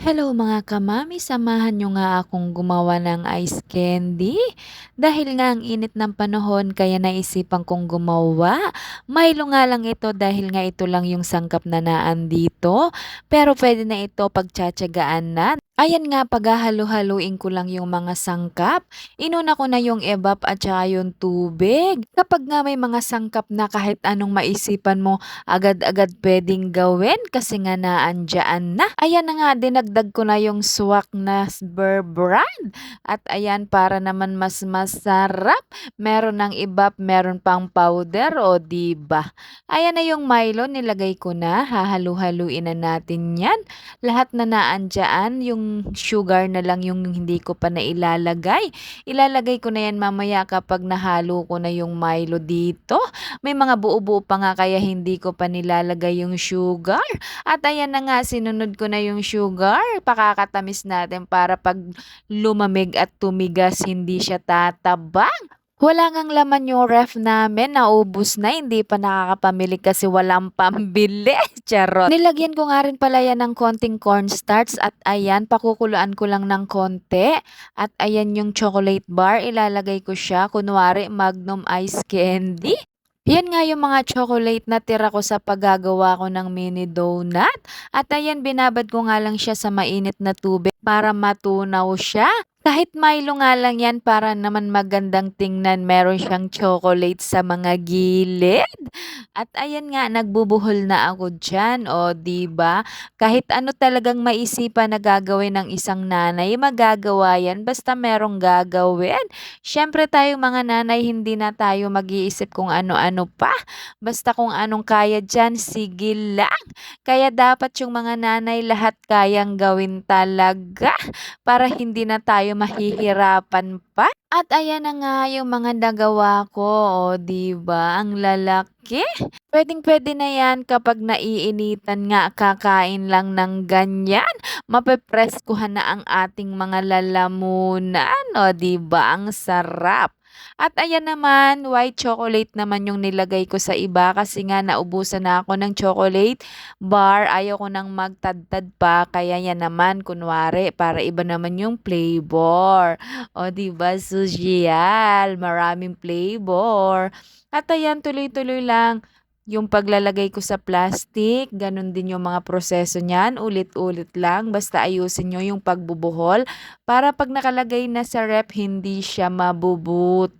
Hello mga kamami, samahan nyo nga akong gumawa ng ice candy. Dahil nga ang init ng panahon kaya naisipan kong gumawa. Milo nga lang ito dahil nga ito lang yung sangkap na naan dito. Pero pwede na ito pagtsatsagaan na. Ayan nga, paghahalo-haluin ko lang yung mga sangkap. Inuna ko na yung evap at saka yung tubig. Kapag nga may mga sangkap na kahit anong maisipan mo, agad-agad pwedeng gawin kasi nga naandyan na. Ayan na nga, dinagdag ko na yung swak na brand. At ayan, para naman mas masarap. Meron ng evap, meron pang powder, o diba? Ayan na yung Milo, nilagay ko na. Hahalu-haluin na natin yan. Lahat na naandyan, yung sugar na lang yung hindi ko pa nailalagay. Ilalagay ko na yan mamaya kapag nahalo ko na yung Milo dito. May mga buo-buo pa nga kaya hindi ko pa nilalagay yung sugar. At ayan na nga, sinunod ko na yung sugar. Pakakatamis natin para pag lumamig at tumigas, hindi siya tatabang. Wala ngang laman yung ref namin, naubos na, hindi pa nakakapamili kasi walang pambili. Charot. Nilagyan ko nga rin pala yan ng konting cornstarch at ayan, pakukuluan ko lang ng konti. At ayan yung chocolate bar, ilalagay ko siya, kunwari magnum ice candy. Yan nga yung mga chocolate na tira ko sa paggagawa ko ng mini donut. At ayan, binabad ko nga lang siya sa mainit na tubig para matunaw siya. Kahit Milo nga lang yan para naman magandang tingnan, meron siyang chocolate sa mga gilid. At ayan nga, nagbubuhol na ako dyan, o ba diba? Kahit ano talagang maisipan na gagawin ng isang nanay, magagawa yan basta merong gagawin. Siyempre tayo mga nanay, hindi na tayo mag-iisip kung ano-ano pa. Basta kung anong kaya dyan, sige lang. Kaya dapat yung mga nanay lahat kayang gawin talaga para hindi na tayo mahihirapan pa. At ayan na nga yung mga nagawa ko, o 'di ba? Ang lalaki. Pwedeng-pwede na 'yan kapag naiinitan nga kakain lang ng ganyan. Mapepreskuhan na ang ating mga lalamunan, o 'di ba? Ang sarap. At ayan naman, white chocolate naman yung nilagay ko sa iba kasi nga naubusan na ako ng chocolate bar. Ayaw ko nang magtadtad pa. Kaya yan naman, kunwari, para iba naman yung flavor. O, diba, social. Maraming flavor. At ayan, tuloy-tuloy lang yung paglalagay ko sa plastic, ganun din yung mga proseso niyan, ulit-ulit lang, basta ayusin nyo yung pagbubuhol para pag nakalagay na sa rep, hindi siya mabubutas.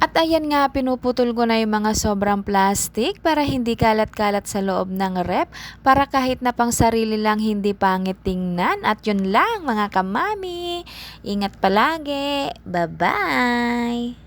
At ayan nga, pinuputol ko na yung mga sobrang plastic para hindi kalat-kalat sa loob ng rep, para kahit na pang sarili lang hindi pangit tingnan. At yun lang mga kamami, ingat palagi, bye-bye!